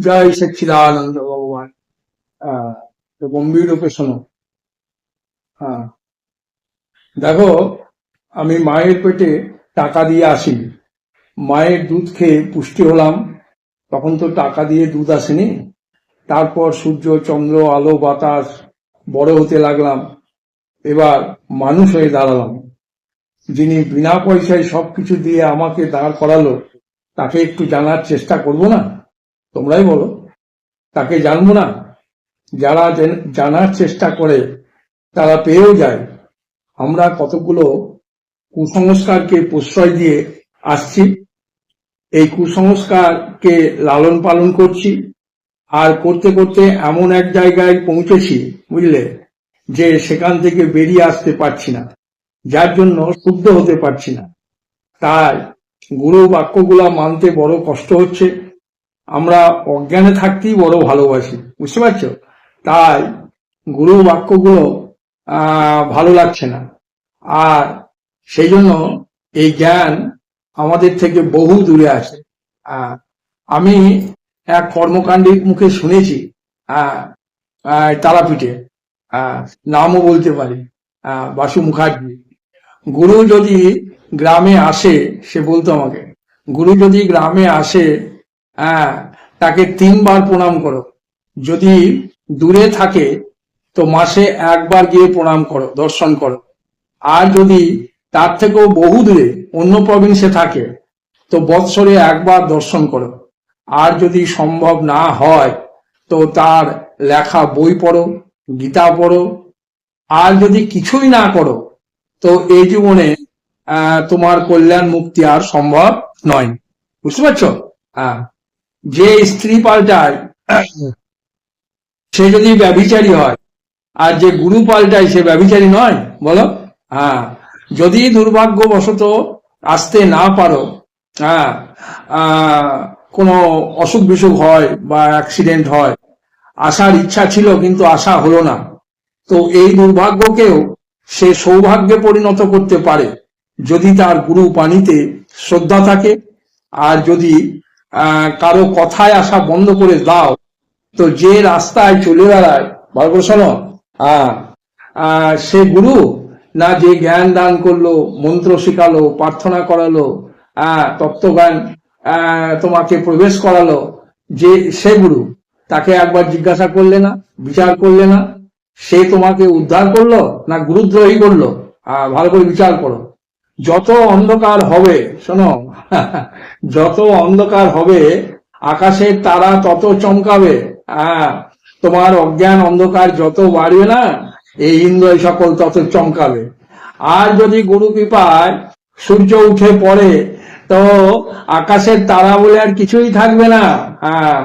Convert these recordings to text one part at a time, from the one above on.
জয় সচ্চিদানন্দ ভগবান। গম্ভীর রূপে শোনো। হ্যাঁ। দেখো, আমি মায়ের পেটে টাকা দিয়ে আসি মায়ের দুধ খেয়ে পুষ্টি হলাম। তখন তো টাকা দিয়ে দুধ আসেনি। তারপর সূর্য, চন্দ্র, আলো, বাতাস, বড় হতে লাগলাম। এবার মানুষ হয়ে দাঁড়ালাম। যিনি বিনা পয়সায় সবকিছু দিয়ে আমাকে দাঁড় করালো, তাকে একটু জানার চেষ্টা করব না? তোমরাই বলো। তাকে জানব না। যারা জেন- জানার চেষ্টা করে, তারা পেয়েও যায়। আমরা কতগুলো কুসংস্কারকে প্রশ্রয় দিয়ে আসছি। এই কুসংস্কারকে লালন পালন করছি। আর করতে করতে এমন এক জায়গায় পৌঁছেছি, বুঝলে, যে সেখান থেকে বেরিয়ে আসতে পারছি না। যার জন্য শুদ্ধ হতে পারছি না। তাই গুরু বাক্যগুলা মানতে বড় কষ্ট হচ্ছে। আমরা অজ্ঞানে থাকতেই বড় ভালোবাসি, বুঝতে পারছ? তাই গুরু বাক্যগুলো ভালো লাগছে না। আর সেই জন্য এই জ্ঞান আমাদের থেকে বহু দূরে আছে। আমি এক কর্মকাণ্ডের মুখে শুনেছি তারাপীঠে। নামও বলতে পারি বাসু মুখার্জি। গুরু যদি গ্রামে আসে, সে বলতো আমাকে, গুরু যদি গ্রামে আসে হ্যাঁ তাকে তিনবার প্রণাম করো। যদি দূরে থাকে, তো মাসে একবার গিয়ে প্রণাম করো, দর্শন করো। আর যদি তার থেকেও বহু দূরে, অন্য প্রভিন্সে থাকে, তো বৎসরে একবার দর্শন করো। আর যদি সম্ভব না হয়, তো তার লেখা বই পড়ো, গীতা পড়ো। আর যদি কিছুই না করো, তো এই জীবনে তোমার কল্যাণ মুক্তি আর সম্ভব নয়। বুঝতে পারছ? হ্যাঁ। যে স্ত্রী পাল্টায়, সে যদি ব্যভিচারী হয়, আর যে গুরু পাল্টায়, সে ব্যভিচারী নয়? বলো? হ্যাঁ। যদি দুর্ভাগ্যবশত আসতে না পারো হ্যাঁ কোনো অসুখ বিসুখ হয় বা অ্যাক্সিডেন্ট হয় আসার ইচ্ছা ছিল কিন্তু আসা হলো না। তো এই দুর্ভাগ্যকেও সে সৌভাগ্যে পরিণত করতে পারে যদি তার গুরু পানিতে শ্রদ্ধা থাকে, আর যদি কারও কথায় আসা বন্ধ করে দাও। তো যে রাস্তায় চলে বেড়ায় করে শোনো। সে গুরু না যে জ্ঞান দান করল মন্ত্র শিখালো প্রার্থনা করালো তত্ত্বজ্ঞান তোমাকে প্রবেশ করালো যে সে গুরু তাকে একবার জিজ্ঞাসা করলে না বিচার করলে না সে তোমাকে উদ্ধার করল না গুরুদ্রোহী করল? আহ, ভালো করে বিচার করো। যত অন্ধকার হবে, শোনো, যত অন্ধকার হবে, আকাশের তারা তত চমকাবে। তোমার অজ্ঞান অন্ধকার যত বাড়বে না, এই ইন্দ্রয় সকল তত চমকাবে। আর যদি গুরু কৃপায় সূর্য উঠে পড়ে, তো আকাশের তারা বলে আর কিছুই থাকবে না। হ্যাঁ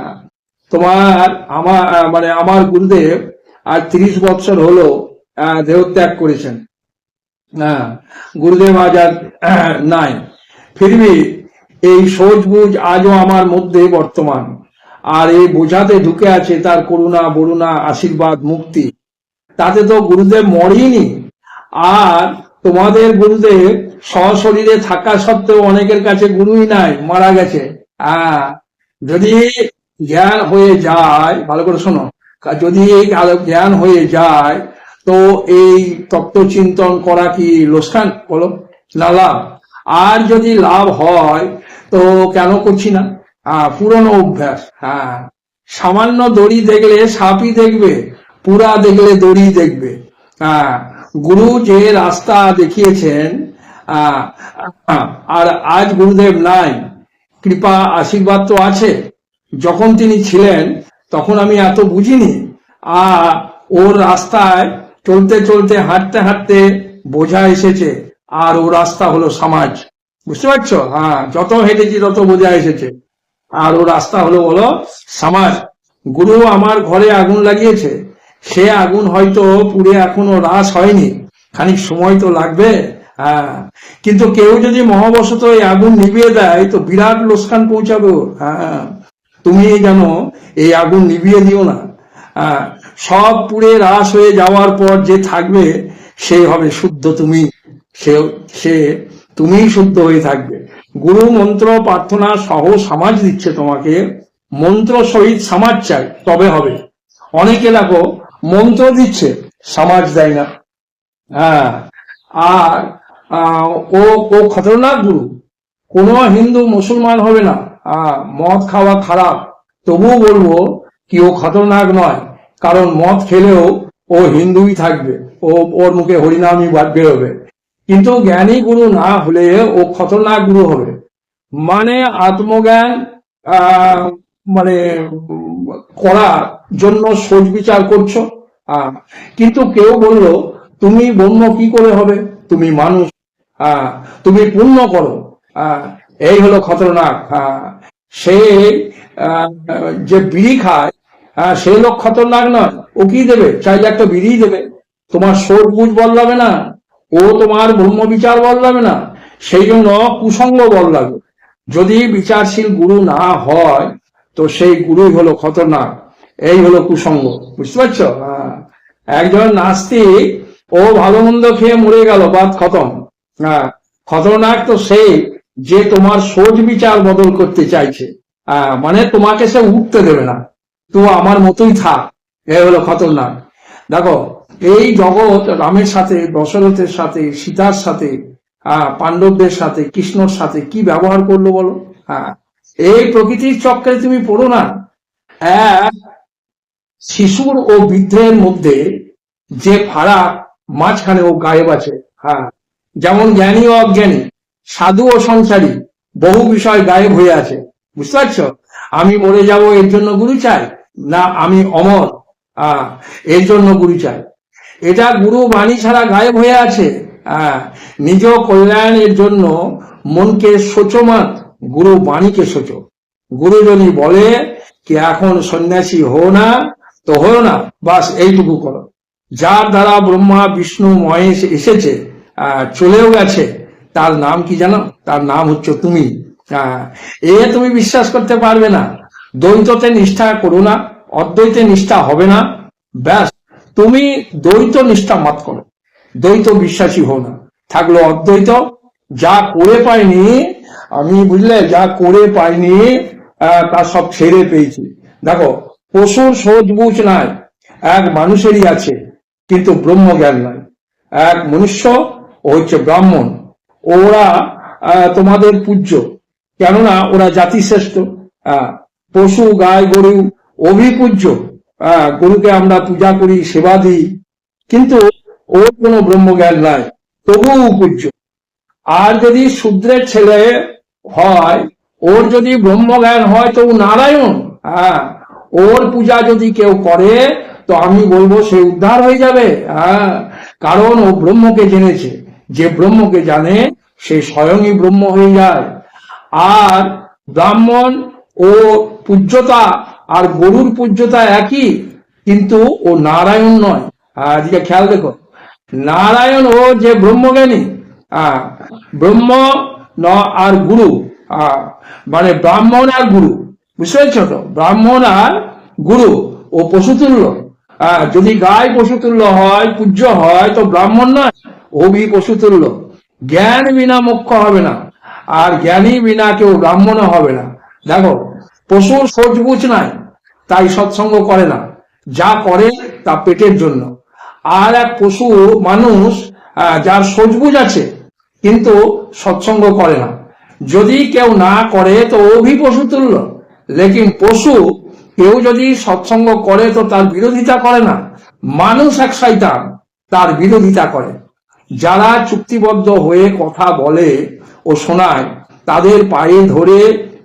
তোমার, আমার মানে আমার গুরুদেব আর তিরিশ বছর হলো দেহত্যাগ করেছেন। গুরুদেব আজ আর নাই। ফিরবি, এই সোজ বুঝ আজও আমার মধ্যে বর্তমান, আর এই বোঝাতে ঢুকে আছে তার করুণা, বরুণা, আশীর্বাদ, মুক্তি। তাতে তো গুরুদেব মরেনি আর তোমাদের গুরুদেব সশরীরে থাকা সত্ত্বেও অনেকের কাছে গুরুই নাই, মারা গেছে। হ্যাঁ যদি জ্ঞান হয়ে যায়, ভালো করে শোনো যদি জ্ঞান হয়ে যায় তো এই তত্ত্ব চিন্তন করা কি লোকসান? বলো। না লাভ। আর যদি লাভ হয়, তো কেন করছি না? পুরনো অভ্যাস। হ্যাঁ। সামান্য দড়ি দেখলে সাপই দেখবে, পুরা দেখলে দড়ি দেখবে। হ্যাঁ। গুরু যে রাস্তা দেখিয়েছেন আর আজ গুরুদেব নাই, কৃপা আশীর্বাদ তো আছে। যখন তিনি ছিলেন, তখন আমি এত বুঝিনি। আর ওর রাস্তায় চলতে চলতে, হাঁটতে হাঁটতে বোঝা এসেছে, আর ও রাস্তা হলো সমাজ। বুঝতে পারছ? হ্যাঁ যত হেঁটেছি তত বোঝা এসেছে। আর ও রাস্তা হলো, বলো, সমাজ। গুরু আমার ঘরে আগুন লাগিয়েছে। সে আগুন হয়তো পুড়ে এখনও হ্রাস হয়নি। খানিক সময় তো লাগবে হ্যাঁ। কিন্তু কেউ যদি মহাবশত এই আগুন নিভিয়ে দেয়, তো বিরাট লোকসান পৌঁছাবে হ্যাঁ। তুমি যেন এই আগুন নিভিয়ে দিও না। সব পুড়ে হ্রাস হয়ে যাওয়ার পর যে থাকবে, সে হবে শুদ্ধ তুমি। সে সে শুদ্ধ হয়ে থাকবে। গুরু মন্ত্র প্রার্থনা সহ সমাজ দিচ্ছে তোমাকে। মন্ত্র সহিত সমাজ চাই, তবে হবে। অনেকে দেখো মন্ত্র দিচ্ছে, সমাজ দেয় না। হ্যাঁ। আর ও ও খতরনাক গুরু। কোনো হিন্দু মুসলমান হবে না। মদ খাওয়া খারাপ। তবুও বলব কি ও খতরনাক নয়, কারণ মদ খেলেও ও হিন্দুই থাকবে, ও ওর মুখে হরিনামই বেরোবে। কিন্তু জ্ঞানী গুরু না হলে ও খতরনাক গুরু হবে। মানে আত্মজ্ঞান মানে করার জন্য সোচ বিচার করছ? কিন্তু কেউ বলল, তুমি ব্রহ্ম কি করে হবে? তুমি মানুষ। তুমি পুণ্য করো। এই হলো খতরনাক। সে যে বিড়ি খায় আহ, সে লোক খতরনাক নয়। ও কি দেবে? চাইলে একটা বিড়ি দেবে। তোমার সোর বুঝ বদলাবে না। ও তোমার ব্রহ্ম বিচার বদলাবে না। সেই জন্য কুসঙ্গ বদলাবে। যদি বিচারশীল গুরু না হয় তো সেই গুরুই হলো খতরনাক। এই হলো কুসঙ্গ বুঝতে পারছ? হ্যাঁ। একজন নাস্তিক ও ভালো মন্দ খেয়ে মরে গেল বাদ খতম। হ্যাঁ। খতরনাক তো সেই যে তোমার সোচ বিচার বদল করতে চাইছে। হ্যাঁ, মানে তোমাকে সে উঠতে দেবে না। তো আমার মতোই থাক, এ হলো খতরনাক। দেখো, এই জগৎ রামের সাথে, দশরথের সাথে, সীতার সাথে পাণ্ডবদের সাথে, কৃষ্ণর সাথে কি ব্যবহার করল বলো? হ্যাঁ এই প্রকৃতির চক্রে তুমি পড়ো না। শিশুর ও বৃদ্ধের মধ্যে যে ফারাক মাঝখানে ও গায়েব আছে। হ্যাঁ যেমন জ্ঞানী ও অজ্ঞানী, সাধু ও সংসারী, বহু বিষয় গায়েব হয়ে আছে। বুঝতে পারছ? আমি মরে যাব, এর জন্য গুরু চাই। না, আমি অমর। এর জন্য গুরু চাই। এটা গুরু বাণী ছাড়া গায়েব হয়ে আছে। নিজ কল্যাণের জন্য মনকে সোচমান গুরু বাণীকে সোচো। গুরু যদি বলে কি এখন সন্ন্যাসী হো না, তো হো না, বাস এইটুকু করো। যার দ্বারা ব্রহ্মা, বিষ্ণু, মহেশ এসেছে চলেও গেছে, তার নাম কি জানো? তার নাম হচ্ছে তুমি। এ তুমি বিশ্বাস করতে পারবে না। দ্বৈততে নিষ্ঠা করো না, অদ্বৈতে নিষ্ঠা হবে না। ব্যাস, তুমি দ্বৈত নিষ্ঠা মাত করো, দ্বৈত বিশ্বাসী হও না। থাকল অদ্বৈত, যা করে পাইনি আমি বুঝলে, যা করে পাইনি তা সব ছেড়ে পেয়েছি। দেখো পশুর সোচ বুঝ নাই, এক মানুষেরই আছে, কিন্তু ব্রহ্ম জ্ঞান নাই। এক মনুষ্য, ও হচ্ছে ব্রাহ্মণ। ওরা তোমাদের পূজ্য, কেননা ওরা জাতিশ্রেষ্ঠ। পশু, গাই, গরু, অভিপূজ্য গরুকে আমরা পূজা করি, সেবা দিই। কিন্তু ওর কোনো ব্রহ্মজ্ঞান নাই, তবুও পূজ্য। আর যদি শূদ্রের ছেলে হয়, ওর যদি ব্রহ্মজ্ঞান হয় তো নারায়ণ হ্যাঁ ওর পূজা যদি কেউ করে, তো আমি বলব সে উদ্ধার হয়ে যাবে হ্যাঁ কারণ ও ব্রহ্মকে জেনেছে। যে ব্রহ্মকে জানে, সে স্বয়ংই ব্রহ্ম হয়ে যায়। আর ব্রাহ্মণ ও পূজ্যতা আর গরুর পূজ্যতা একই, কিন্তু ও নারায়ণ নয়। এদিকে খেয়াল দেখো, নারায়ণ ও যে ব্রহ্মজ্ঞানী ব্রহ্ম ন আর গুরু মানে ব্রাহ্মণ আর গুরু, বুঝতে পেরেছ তো? ব্রাহ্মণ আর গুরু ও পশুতুল্য। যদি গায়ে পশুতুল্য হয়, পূজ্য হয়, তো ব্রাহ্মণ নয় অভি পশুতুল্য। জ্ঞান বিনা মোক্ষ হবে না, আর জ্ঞানী বিনা কেউ ব্রাহ্মণও হবে না। দেখো পশুর সোচবুচ নাই, তাই সৎসঙ্গ করে না। যা করে তা পেটের জন্য। আর এক পশু মানুষ যার সোচবুজ আছে, কিন্তু সৎসঙ্গ করে না। যদি কেউ না করে, তো অভি পশু তুল্য। লেকিন পশু, কেউ যদি সৎসঙ্গ করে, তো তার বিরোধিতা করে না। মানুষ এক শয়তান, তার বিরোধিতা করে। যারা চুক্তিবদ্ধ হয়ে কথা বলে ও শোনায়, তাদের পায়ে ধরে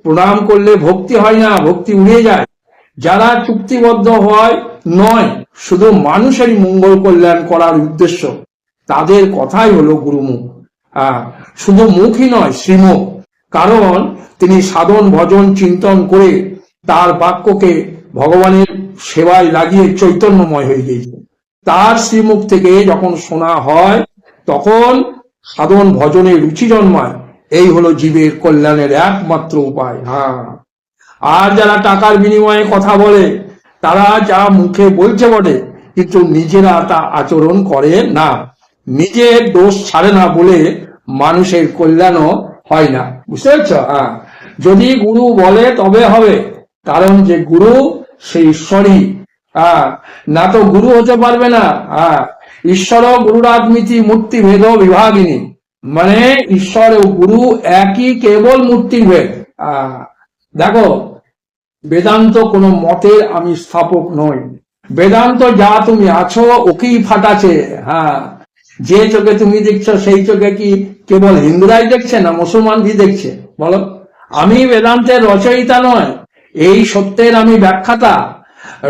প্রণাম করলে ভক্তি হয় না, ভক্তি উড়ে যায়। যারা চুক্তিবদ্ধ হয়, নয়, শুধু মানুষেরই মঙ্গল কল্যাণ করার উদ্দেশ্য। তাদের কথাই হলো গুরুমুখ। শুধু মুখই নয়, শ্রীমুখ। কারণ তিনি সাধন, ভজন, চিন্তন করে তার বাক্যকে ভগবানের সেবায় লাগিয়ে চৈতন্যময় হয়ে গিয়েছে তার শ্রীমুখ থেকে যখন শোনা হয়, তখন সাধন, ভজনে রুচি জন্মায়। এই হলো জীবের কল্যাণের একমাত্র উপায়। হ্যাঁ। আর যারা টাকার বিনিময়ে কথা বলে, তারা যা মুখে বলছে বটে কিন্তু নিজেরা তা আচরণ করে না। নিজের দোষ ছাড়ে না বলে মানুষের কল্যাণও হয় না। বুঝতে পারছ? হ্যাঁ। যদি গুরু বলে, তবে হবে। কারণ যে গুরু, সে ঈশ্বরই। হ্যাঁ। না তো গুরু হতে পারবে না। হ্যাঁ। ঈশ্বর গুরুরাত্মিতি মূর্তি ভেদ বিভাগিনী। মানে ঈশ্বর ও গুরু একই কেবল মূর্তির ভেদ আহ, দেখো বেদান্ত কোনো মতের আমি স্থাপক নই। বেদান্ত যা তুমি আছো ওকেই ফাটাছে হ্যাঁ যে চোখে তুমি দেখছ সেই চোখে কি কেবল হিন্দুরাই দেখছে না মুসলমান ভি দেখছে? বলো। আমি বেদান্তের রচয়িতা নয় এই সত্যের আমি ব্যাখ্যাতা।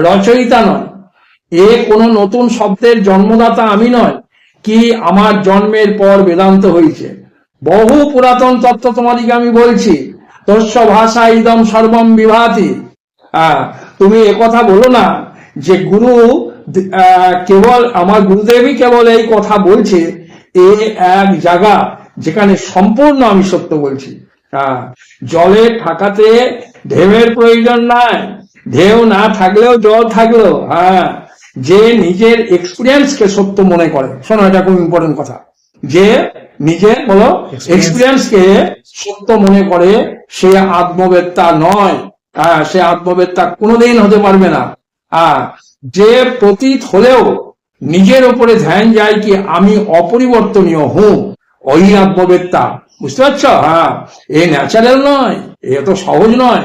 রচয়িতা নয় এ কোনো নতুন শব্দের জন্মদাতা আমি নয়। কি আমার জন্মের পর বেদান্ত হয়েছে বহু পুরাতন তত্ত্ব তোমাদিকে আমি বলছি। তস্য ভাষা ইদম সর্বম বিভাতি। তুমি একথা বলো না যে গুরু কেবল আমার গুরুদেবই কেবল এই কথা বলছে, এ এক জায়গা যেখানে সম্পূর্ণ আমি সত্য বলছি। জলে থাকাতে ঢেউয়ের প্রয়োজন নাই। ঢেউ না থাকলেও জল থাকলেও হ্যাঁ। যে নিজের এক্সপিরিয়েন্সকে সত্য মনে করে। শোনো, এটা খুব ইম্পর্টেন্ট কথা। যে নিজের বলো এক্সপিরিয়েন্সকে সত্য মনে করে, সে আত্মবেত্তা নয়। হ্যাঁ সে আত্মবেত্তা কোনোদিন হতে পারবে না। হ্যাঁ যে প্রতীত হলেও নিজের উপরে ধ্যান যায় কি, আমি অপরিবর্তনীয় হুঁ ওই আত্মবেত্তা। বুঝতে পারছ? হ্যাঁ এ ন্যাচারাল নয়, এ তো সহজ নয়।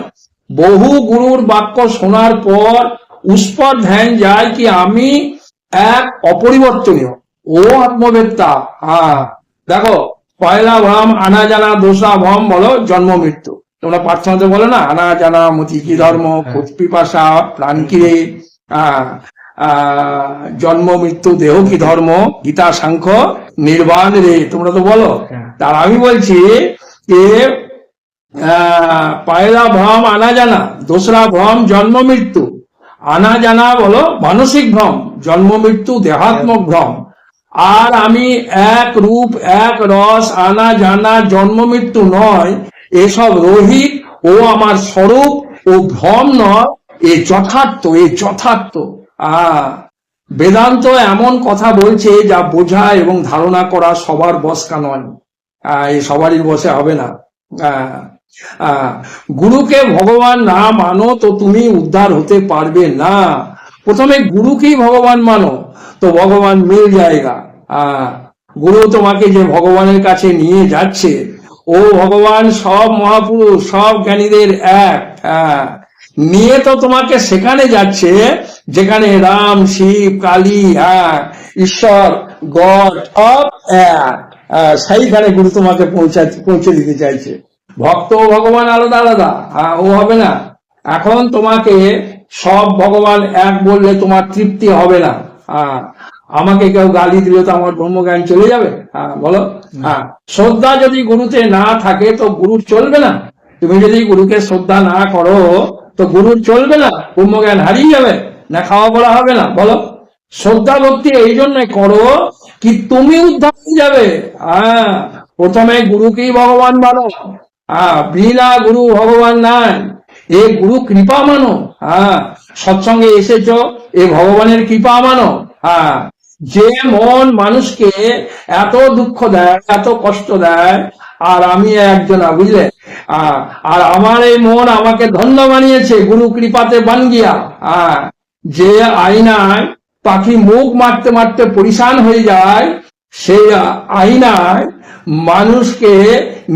বহু গুরুর বাক্য শোনার পর উস্পর ধ্যান যায় কি আমি এক অপরিবর্তনীয়। ও আত্মবেত্তা। হ্যাঁ। দেখো পয়লা ভ্রম আনা জানা দোসরা ভ্রম বলো জন্ম মৃত্যু। তোমরা প্রার্থনাতে বলো না আনা জানা মতি কি ধর্ম পিপাসা প্রাণ কি রে? আহ, আহ, জন্ম মৃত্যু দেহ কি ধর্ম? গীতা সাংখ্য নির্বাণ রে। তোমরা তো বলো। তার আমি বলছি যে আহ, পয়লা ভ্রম আনা জানা দোসরা ভ্রম জন্ম মৃত্যু। আনা জানা বলো মানসিক ভ্রম জন্ম মৃত্যু দেহাত্মক ভ্রম। আর আমি এক রূপ এক রস আনা জানা জন্ম মৃত্যু নয় এসব রহিত ও আমার স্বরূপ ও ভ্রম নয় এ যথার্থ এ যথার্থ। আহ বেদান্ত এমন কথা বলছে যা বোঝা এবং ধারণা করা সবার বসকা নয়। এই সবারই বসে হবে না। আহ, গুরুকে ভগবান না মানো তো তুমি উদ্ধার হতে পারবে না। প্রথমে গুরুকেই ভগবান মানো, তো ভগবান মিল জায়গা। গুরু তোমাকে যে ভগবানের কাছে নিয়ে যাচ্ছে, ও ভগবান সব মহাপুরুষ, সব জ্ঞানীদের এক। নিয়ে তো তোমাকে সেখানে যাচ্ছে, যেখানে রাম, শিব, কালী হ্যাঁ ঈশ্বর, গড সব এক। সেইখানে গুরু তোমাকে পৌঁছা পৌঁছে দিতে চাইছে। ভক্ত ও ভগবান আলাদা আলাদা। ও হবে না। এখন তোমাকে সব ভগবান এক বললে তোমার তৃপ্তি হবে না। আমাকে কেউ গালি দিলে তো আমার ব্রহ্মজ্ঞান চলে যাবে? হ্যাঁ বলো? হ্যাঁ শ্রদ্ধা যদি গুরুতে না থাকে তো গুরুর চলবে না। তুমি যদি গুরুকে শ্রদ্ধা না করো তো গুরুর চলবে না। ব্রহ্মজ্ঞান হারিয়ে যাবে না খাওয়া পড়া হবে না। বলো? শ্রদ্ধা ভক্তি এই জন্য করো কি তুমি উদ্ধার হয়ে যাবে। হ্যাঁ প্রথমে গুরুকেই ভগবান মানো। হ্যাঁ গুরু ভগবান নাই। এ গুরু কৃপা মানো। হ্যাঁ সৎসঙ্গে এসেছ এ ভগবানের কৃপা মানো। হ্যাঁ যে মন মানুষকে এত দুঃখ দেয় এত কষ্ট দেয় আর আমি একজন বুঝলে? আহ, আর আমার এই মন আমাকে ধন্য বানিয়েছে গুরু কৃপাতে বান গিয়া। আহ, যে আয়নায় পাখি মুখ মারতে মারতে পরিশান হয়ে যায় সেই আইনায় মানুষকে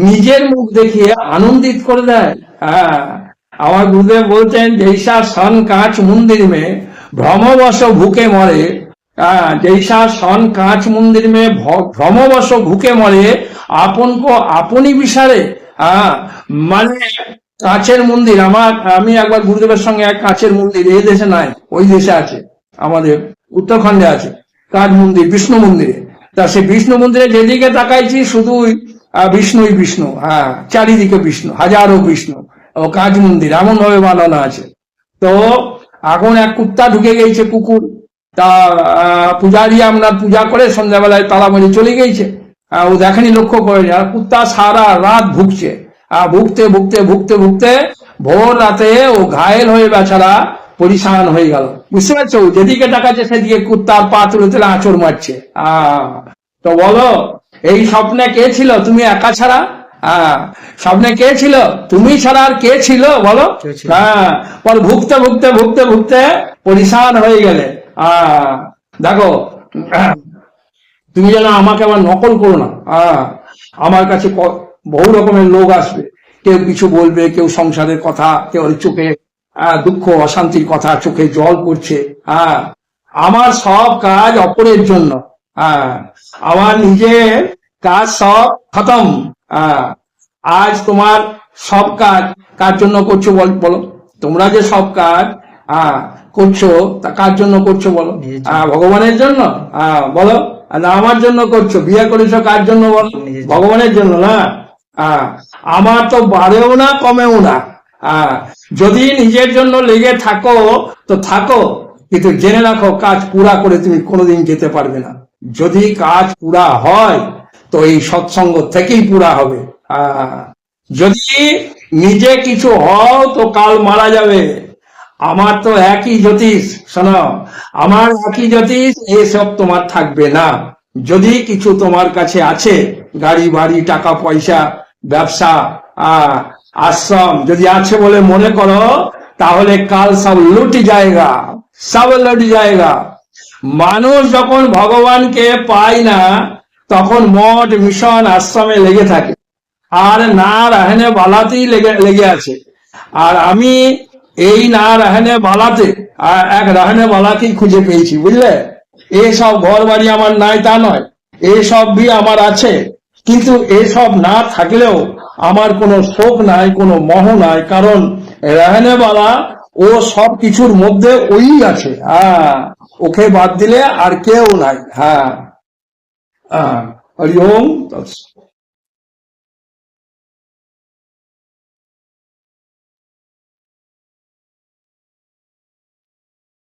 নিজের মুখ দেখিয়ে আনন্দিত করে দেয়। হ্যাঁ আমার গুরুদেব বলছেন জৈসা সন কাঁচ মন্দির মে ভ্রমবশ ভুকে মরে। হ্যাঁ জৈসা সন কাঁচ মন্দির মে ভ্রমবশ ভুকে মরে, আপন কো আপনি বিসারে হ্যাঁ মানে কাঁচের মন্দির, আমার, আমি একবার গুরুদেবের সঙ্গে এক কাঁচের মন্দির, এই দেশে নাই, ওই দেশে আছে, আমাদের উত্তরাখণ্ডে আছে কাঠ মন্দির, বিষ্ণু মন্দিরে। তা সে বিষ্ণু মন্দিরে যেদিকে তাকাইছি আহ, বিষ্ণুই বিষ্ণু হ্যাঁ চারিদিকে বিষ্ণু হাজারো বিষ্ণু ও কাজ মন্দির এমন ভাবে বানানো আছে। তো এখন এক কুত্তা ঢুকে গেছে কুকুর তা পূজারি আপনার পূজা করে সন্ধ্যাবেলায় তালা মেরে চলে গেছে। ও দেখেনি লক্ষ্য করেনি আর কুত্তা সারা রাত ভুগছে। আর ভুগতে ভুগতে ভুগতে ভুগতে ভোর রাতে ও ঘায়েল হয়ে বেচারা পরিশান হয়ে গেল। বুঝতে পারছ? যেদিকে তাকাচ্ছে সেদিকে কুত্তার পা তুলে তুলে আঁচড় মারছে। তো বলো এই স্বপ্নে কে ছিল? তুমি একা ছাড়া? হ্যাঁ স্বপ্নে কে ছিল? তুমি ছাড়া আর কে ছিল? বলো। হ্যাঁ পর ভুগতে ভুগতে ভুগতে ভুগতে পরিশান হয়ে গেলে। আহ, দেখো তুমি যেন আমাকে আবার নকল করো না। আমার কাছে বহু রকমের লোক আসবে। কেউ কিছু বলবে কেউ সংসারের কথা কেউ চোখে দুঃখ অশান্তির কথা চোখে জল পড়ছে। হ্যাঁ আমার সব কাজ অপরের জন্য। আমার নিজের কাজ সব খতম। আজ তোমার সব কাজ কার জন্য করছ বল বলো? তোমরা যে সব কাজ করছ তা কার জন্য করছ বলো? ভগবানের জন্য? বলো। না আমার জন্য করছ? বিয়ে করেছ কার জন্য বলো? ভগবানের জন্য না? আমার তো বাড়েও না কমেও না। যদি নিজের জন্য লেগে থাকো, তো থাকো। কিন্তু জেনে রাখো, কাজ পুরা করে তুমি কোনোদিন যেতে পারবে না। যদি কাজ পুরা হয়, তো এই সৎসঙ্গ থেকেই পুরা হবে। যদি নিজে কিছু হও, তো কাল মারা যাবে। আমার তো একই জ্যোতিষ, শোনো। আমার একই জ্যোতিষ এসব তোমার থাকবে না। যদি কিছু তোমার কাছে আছে, গাড়ি, বাড়ি, টাকা, পয়সা, ব্যবসা আশ্রম যদি আছে বলে মনে করো, তাহলে কাল সব লুটি জায়গা, সব লুটি জায়গা। মানুষ যখন ভগবানকে পায় না, তখন মঠ, মিশন, আশ্রমে লেগে থাকে। আর না রাহেনে বালাতেই লেগে লেগে আছে। আর আমি এই না রাহেনে বালাতে এক রাহেনে বালাকেই খুঁজে পেয়েছি, বুঝলে? এসব ঘর বাড়ি আমার নাই, তা নয়। এসব বি আমার আছে। কিন্তু এসব না থাকলেও আমার কোনো শোক নাই, কোনো মহ নাই, কারণ রেহানেবালা ও সব কিছুর মধ্যে ওই আছে। হ্যাঁ ওকে বাদ দিলে আর কেউ নাই। হ্যাঁ। হ্যাঁ। হরি ওম।